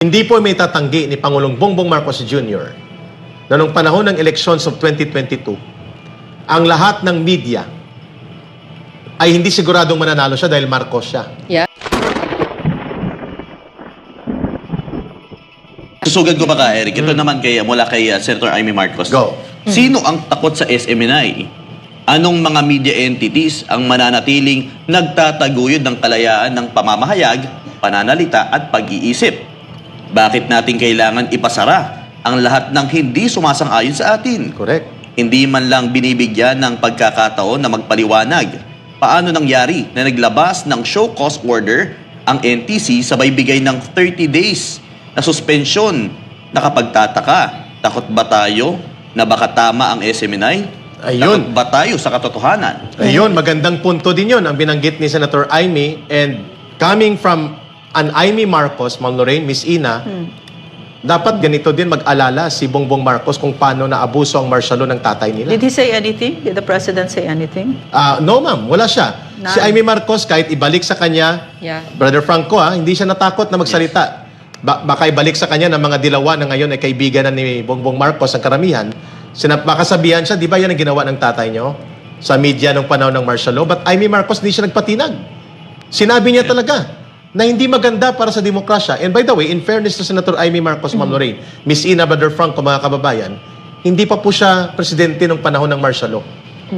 Hindi po may tatanggi ni Pangulong Bongbong Marcos Jr. na nung panahon ng elections of 2022, ang lahat ng media ay hindi siguradong mananalo siya dahil Marcos siya. Yeah. Susugan ko pa ka, Eric. Ito naman kay, mula kay uh, Senator Amy Marcos. Go. Sino ang takot sa SMNI? Anong mga media entities ang mananatiling nagtataguyod ng kalayaan ng pamamahayag, pananalita at pag-iisip? Bakit natin kailangan ipasara ang lahat ng hindi sumasang-ayon sa atin? Correct. Hindi man lang binibigyan ng pagkakataon na magpaliwanag. Paano nangyari na naglabas ng show cause order ang NTC sabay bigay ng 30 days na suspensyon? Nakapagtataka, takot ba tayo na baka tama ang SMNI? Ayun. Takot ba tayo sa katotohanan? Ayun, magandang punto din yun ang binanggit ni Senator Amy and coming from an Amy Marcos, Ma'am Lorraine, Miss Ina, dapat ganito din mag-alala si Bongbong Marcos kung paano naabuso ang martial ng tatay nila. Did he say anything? Did the president say anything? Ah, no ma'am, wala siya. None. Si Amy Marcos, kahit ibalik sa kanya, Yeah. Brother Franco ha, hindi siya natakot na magsalita. Ba- baka ibalik sa kanya ng mga dilawa na ngayon ay kaibigan na ni Bongbong Marcos ang karamihan. Sinap baka sabihan siya, di ba yan ang ginawa ng tatay nyo sa media nung panahon ng martial law? But Amy Marcos hindi siya nagpatinag. Sinabi niya talaga na hindi maganda para sa demokrasya. And by the way, in fairness to Senator Amy Marcos, Ma'am Lorraine, Miss Ina, Brother Franco, mga kababayan, hindi pa po siya presidente nung panahon ng martial law.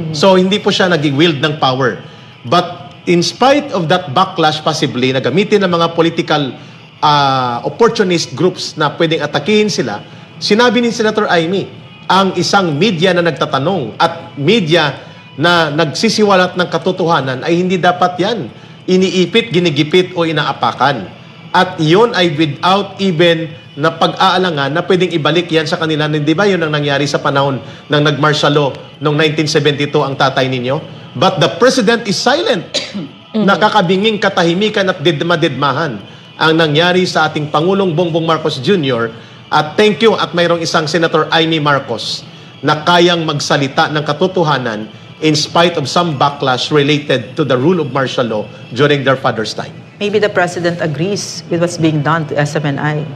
So, hindi po siya nag-wield ng power. But in spite of that backlash possibly na gamitin ng mga political ah, opportunist groups na pwedeng atakihin sila, sinabi ni Senator Amy, ang isang media na nagtatanong at media na nagsisiwalat ng katotohanan ay hindi dapat yan iniipit, ginigipit o inaapakan. At yun ay without even na pag-aalangan na pwedeng ibalik yan sa kanila. Hindi ba yun ang nangyari sa panahon ng nag-martial law noong 1972 ang tatay ninyo? But the president is silent. Nakakabinging katahimikan at didma-didmahan ang nangyari sa ating Pangulong Bongbong Marcos Jr. At thank you at mayroong isang Senator Amy Marcos na kayang magsalita ng katotohanan in spite of some backlash related to the rule of martial law during their father's time. Maybe the president agrees with what's being done to SMNI.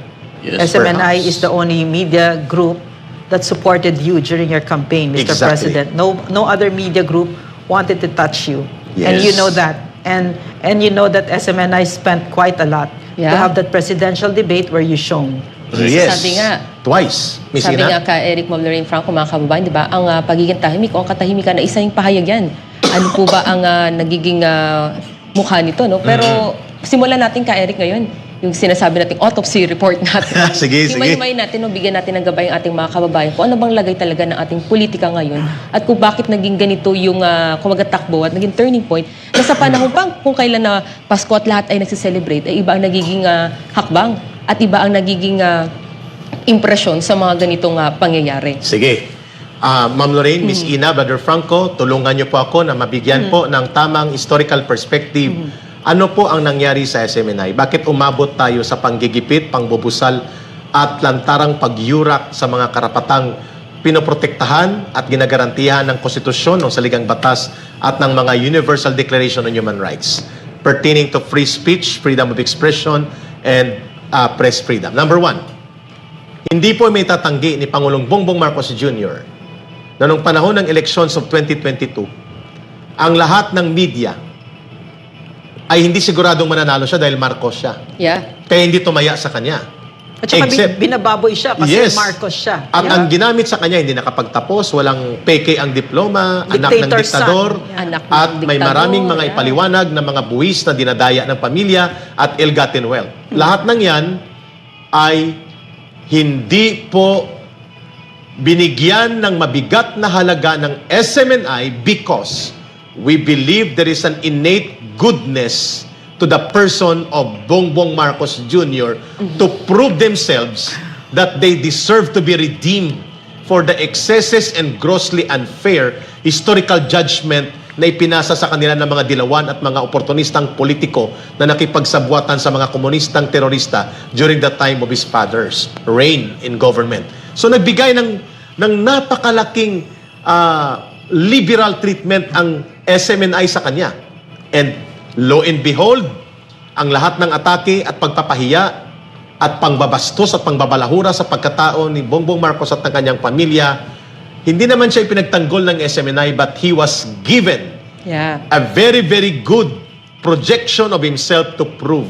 Yes, SMNI perhaps. is the only media group that supported you during your campaign, Mr. Exactly. President. No, no other media group wanted to touch you, and you know that. And and you know that SMNI spent quite a lot to have that presidential debate where you shone. Sabi nga. Twice. Miss Sabi Ina? nga ka Eric Mavlorin Franco, mga kababayan, di ba, ang ah, pagiging tahimik o ang katahimikan na isa yung pahayag yan. Ano po ba ang ah, nagiging ah, mukha nito, no? Pero simulan natin ka Eric ngayon, yung sinasabi nating autopsy report natin. Sige, sige. Himay-himay natin, no, bigyan natin ng gabay ang ating mga kababayan kung ano bang lagay talaga ng ating politika ngayon at kung bakit naging ganito yung uh, kumagatakbo at naging turning point na sa panahon pang kung kailan na Pasko at lahat ay nagsiselebrate, ay iba ang nagiging ah, hakbang at iba ang nagiging ah, impresyon sa mga ganitong ah, pangyayari. Sige. Ah, Ma'am Lorraine, Miss Ina, Brother Franco, tulungan niyo po ako na mabigyan po ng tamang historical perspective. Ano po ang nangyari sa SMNI? Bakit umabot tayo sa panggigipit, pangbubusal at lantarang pagyurak sa mga karapatang pinoprotektahan at ginagarantihan ng konstitusyon ng saligang batas at ng mga Universal Declaration on Human Rights pertaining to free speech, freedom of expression, and ah, press freedom. Number one, hindi po may tatanggi ni Pangulong Bongbong Marcos Jr. na nung panahon ng elections of 2022, ang lahat ng media ay hindi siguradong mananalo siya dahil Marcos siya. Yeah. Kaya hindi tumaya sa kanya. At saka Except- bin- binababoy siya kasi Yes. Marcos siya. At Yeah. ang ginamit sa kanya, hindi nakapagtapos, walang peke ang diploma, anak ng diktador. Yeah. Anak ng at may diktador, maraming mga yeah. ipaliwanag na mga buwis na dinadaya ng pamilya at ill-gotten wealth. Lahat ng yan ay hindi po binigyan ng mabigat na halaga ng SMNI because we believe there is an innate goodness to the person of Bongbong Marcos Jr. to prove themselves that they deserve to be redeemed for the excesses and grossly unfair historical judgment na ipinasa sa kanila ng mga dilawan at mga oportunistang politiko na nakipagsabuatan sa mga komunistang terorista during the time of his father's reign in government. So nagbigay ng, ng napakalaking ah, liberal treatment ang SMNI sa kanya. And lo and behold, ang lahat ng atake at pagpapahiya at pangbabastos at pangbabalahura sa pagkatao ni Bongbong Marcos at ng kanyang pamilya, hindi naman siya ipinagtanggol ng SMNI but he was given Yeah. a very, very good projection of himself to prove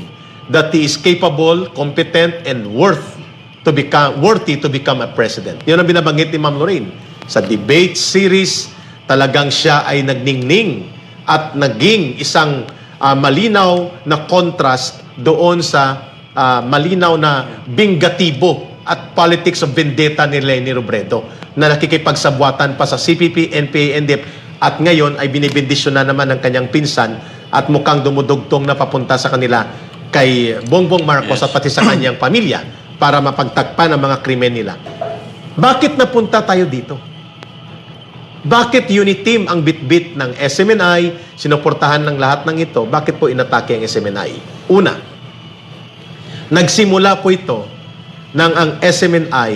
that he is capable, competent, and worth to become worthy to become a president. Yun ang binabanggit ni Ma'am Lorraine. Sa debate series, talagang siya ay nagningning at naging isang ah, malinaw na contrast doon sa ah, malinaw na bingatibo at politics of vendetta ni Lenny Robredo na nakikipagsabwatan pa sa CPP, NPA, NDF at ngayon ay binibindisyon na naman ng kanyang pinsan at mukhang dumudugtong na papunta sa kanila kay Bongbong Marcos Yes. at pati sa kanyang pamilya para mapagtakpan ang mga krimen nila. Bakit napunta tayo dito? Bakit uniteam ang bitbit ng SMNI, sinuportahan ng lahat ng ito, bakit po inatake ang SMNI? Una, nagsimula po ito nang ang SMNI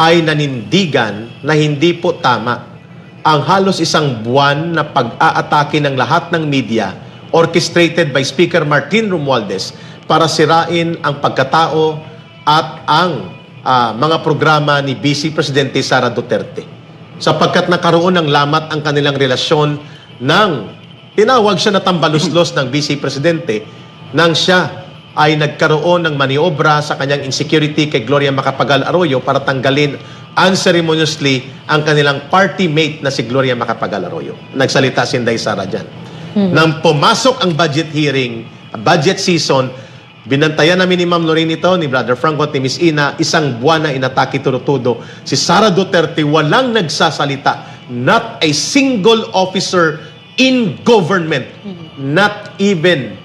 ay nanindigan na hindi po tama ang halos isang buwan na pag-aatake ng lahat ng media orchestrated by Speaker Martin Romualdez para sirain ang pagkatao at ang ah, mga programa ni Vice Presidente Sara Duterte. Sapagkat nakaroon ng lamat ang kanilang relasyon ng tinawag siya na tambaluslos ng Vice Presidente nang siya ay nagkaroon ng maniobra sa kanyang insecurity kay Gloria Macapagal Arroyo para tanggalin unceremoniously ang kanilang party mate na si Gloria Macapagal Arroyo. Nagsalita si Inday Sara dyan. Nang pumasok ang budget hearing, budget season, binantayan namin ni Ma'am Lorraine ito, ni Brother Franco at ni Miss Ina, isang buwan na inatake turutudo. Si Sara Duterte walang nagsasalita. Not a single officer in government. Not even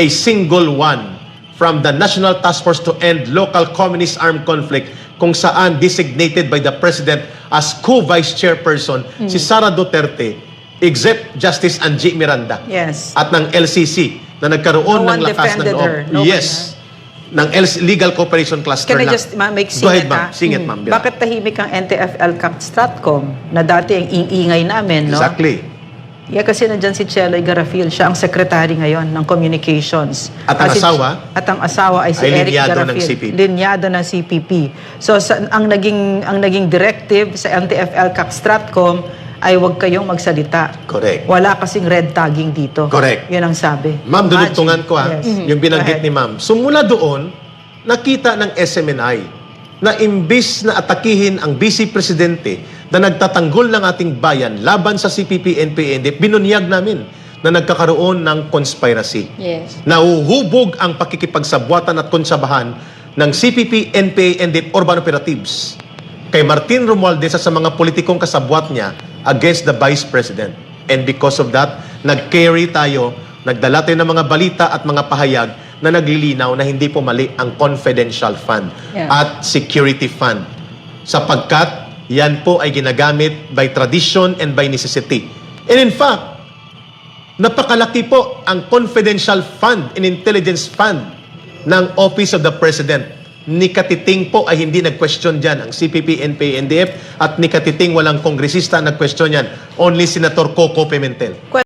a single one from the National Task Force to End Local Communist Armed Conflict kung saan designated by the President as co-vice chairperson si Sara Duterte except Justice Angie Miranda Yes. at ng LCC na nagkaroon No ng lakas ng her. No yes. Ng Legal Cooperation Cluster Can I just ma- make ahead, singit, ma'am. ah? Singit, ma'am. Bira. Bakit tahimik ang NTFL Cap Stratcom na dati ang iingay namin, no? Exactly. Yeah, kasi nandyan si Cheloy Garafil. Siya ang secretary ngayon ng communications. At ang Ah, si- asawa? At ang asawa ay si Ay Eric linyado ng Garafil. CPP. Linyado ng CPP. So, sa, ang naging ang naging directive sa MTFL CAC Stratcom ay huwag kayong magsalita. Correct. Wala kasing red tagging dito. Correct. Yun ang sabi. Ma'am, dudugtungan ko ha, Yes. yung binanggit ni ma'am. Sumula doon, nakita ng SMNI na imbis na atakihin ang Vice Presidente na nagtatanggol ng ating bayan laban sa CPP, NPA, binunyag namin na nagkakaroon ng conspiracy. Yes. Nauhubog ang pakikipagsabwatan at konsabahan ng CPP, NPA, and the urban operatives kay Martin Romualdez sa mga politikong kasabwat niya against the Vice President. And because of that, nag-carry tayo, nagdala tayo ng mga balita at mga pahayag na naglilinaw na hindi po mali ang confidential fund Yeah. at security fund. Sapagkat yan po ay ginagamit by tradition and by necessity. And in fact, Napakalaki po ang confidential fund and intelligence fund ng Office of the President. Ni Katiting po ay hindi nag-question dyan. Ang CPP, NPA, NDF at ni Katiting walang kongresista nag-question yan. Only Senator Coco Pimentel.